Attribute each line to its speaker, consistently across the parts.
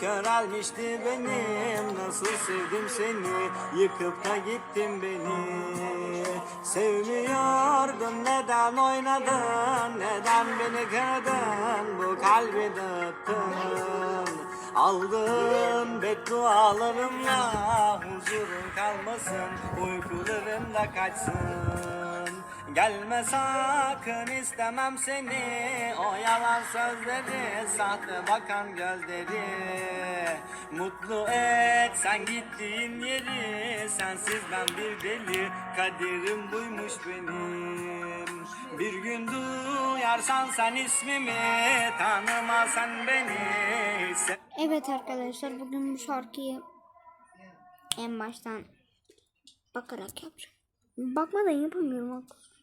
Speaker 1: körelmişti benim. Nasıl sevdim seni? Yıkıp da gittin beni. Sevmiyordun. Neden oynadın? Neden beni kırdın? Bu kalbi dağıttın. Aldın beddualarımla Huzurun kalmasın. Uykularım da kaçsın Gelme sakın istemem seni. O yalan sözleri Sahte bakan gözleri. Mutlu et sen gittiğin yeri. Sensiz ben bir deli Kaderim buymuş benim. Bir gün duyarsan sen ismimi Tanımasan beni.
Speaker 2: Evet arkadaşlar bugün bu şarkıyı en baştan bakarak yapacağım. Bakmadan yapamıyorum arkadaşlar.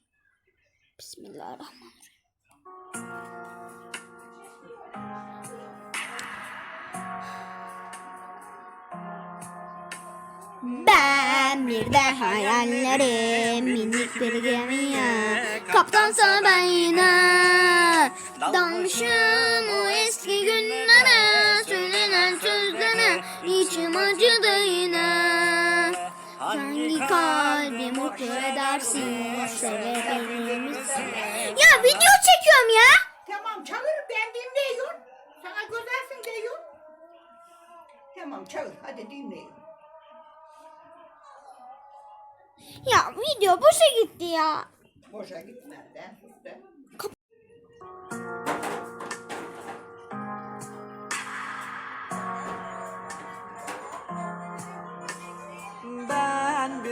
Speaker 2: Bismillahirrahmanirrahim. Ben bir de hayallerim minik bir gemiye. Kaptansa ben yine Dalmışım o eski günlere. Söylenen sözlere içim acıdı yine. Hangi kalbi mutlu edersin? Ya çekiyorum ya
Speaker 3: Tamam çağır ben dinliyorum. Sana güzelsin diyor. Tamam çağır hadi dinleyin.
Speaker 2: Ya video boşa gitti ya
Speaker 3: Boşa gitmez ben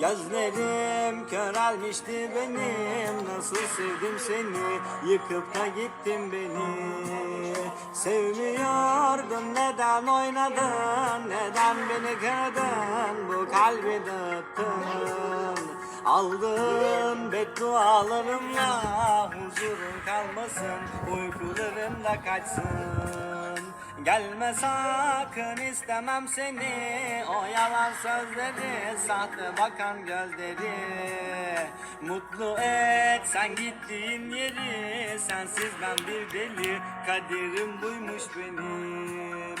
Speaker 1: Gözlerim körelmişti benim. Nasıl sevdim seni? Yıkıp da gittin beni. Sevmiyordun. Neden oynadın? Neden beni kırdın? Bu kalbi dağıttın. Aldın beddualarımla Huzurun kalmasın. Uykularım da kaçsın Gelme sakın istemem seni. O yalan sözleri Sahte bakan gözleri. Mutlu et sen gittiğin yeri. Sensiz ben bir deli Kaderim buymuş benim.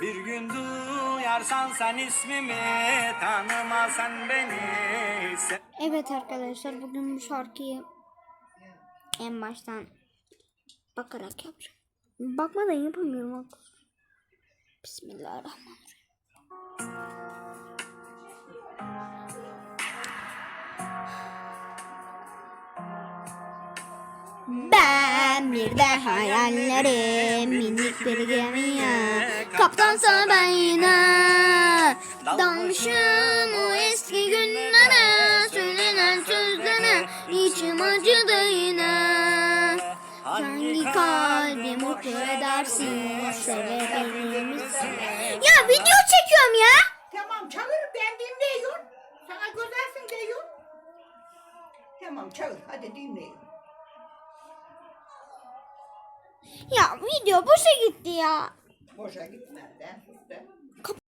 Speaker 1: Bir gün duyarsan sen ismimi Tanımasan beni.
Speaker 2: Evet arkadaşlar bugün bu şarkıyı en baştan bakarak yapacağım. Bakmadan yapamıyorum arkadaşlar. Bismillahirrahmanirrahim. Ben bir de hayallerim minik bir gemiye. Kaptansa ben yine Dalmışım o eski günlere. Söylenen sözlere içim acıdı yine. Hangi kalbi mutlu edersin? Sevebilir misin çekiyorum ya
Speaker 3: Tamam çağır ben dinliyorum. Sana güzelsin diyor. Tamam çağır hadi dinleyin.
Speaker 2: Ya video boşa gitti ya
Speaker 3: Boşa gitmez ben.